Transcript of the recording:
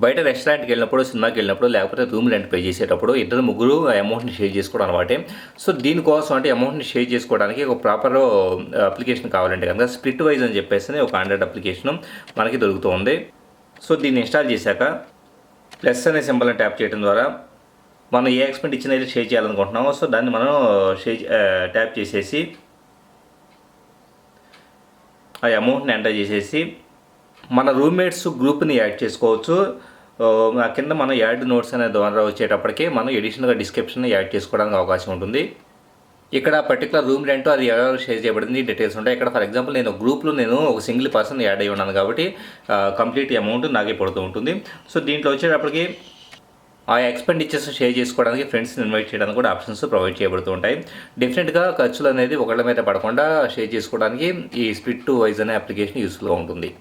బయట రెస్టారెంట్కి వెళ్ళినప్పుడు సినిమాకి వెళ్ళినప్పుడు లేకపోతే రూమ్ రెంట్ పే చేసేటప్పుడు ఇద్దరు ముగ్గురు అమౌంట్ని షేర్ చేసుకోవడం అనమాట సో దీనికోసం అంటే అమౌంట్ని షేర్ చేసుకోవడానికి ఒక ప్రాపర్ అప్లికేషన్ uh, కావాలంటే కనుక స్ప్లిట్ వైజ్ అని చెప్పేసి ఒక ఆండ్రాయిడ్ అప్లికేషన్ మనకి దొరుకుతుంది. సో దీన్ని ఇన్స్టాల్ చేశాక ప్లస్ అనే సింబల్ని ట్యాప్ చేయడం ద్వారా మనం ఏ ఎక్స్పెంట్ ఇచ్చిన అయితే షేర్ చేయాలనుకుంటున్నామో సో దాన్ని మనం uh, షేర్ ట్యాప్ uh, చేసేసి ఆ అమౌంట్ని ఎంటర్ చేసేసి మన రూమ్మేట్స్ గ్రూప్ని యాడ్ చేసుకోవచ్చు. ఆ, కింద మనం యాడ్ నోట్స్ అనే ద్వారా వచ్చేటప్పటికి మనం ఎడిషనల్గా డిస్క్రిప్షన్ యాడ్ చేసుకోవడానికి అవకాశం ఉంటుంది. ఇక్కడ పర్టికులర్ రూమ్ రెంట్ అది ఎవరు షేర్ చేయబడింది డీటెయిల్స్ ఉంటాయి. ఇక్కడ ఫర్ ఎగ్జాంపుల్ నేను గ్రూప్లో నేను ఒక సింగిల్ పర్సన్ యాడ్ అయి ఉన్నాను కాబట్టి కంప్లీట్ అమౌంట్ నాకే పడుతూ ఉంటుంది. సో దీంట్లో వచ్చేటప్పటికి ఆ ఎక్స్పెండిచర్స్ షేర్ చేసుకోవడానికి ఫ్రెండ్స్ని ఇన్వైట్ చేయడానికి కూడా ఆప్షన్స్ ప్రొవైడ్ చేయబడుతూ ఉంటాయి. డిఫరెంట్గా ఖర్చులు అనేది ఒకళ్ళ మీద పడకుండా షేర్ చేసుకోవడానికి ఈ స్ప్లిట్ టు వైజ్ అనే అప్లికేషన్ యూస్ఫుల్గా ఉంటుంది.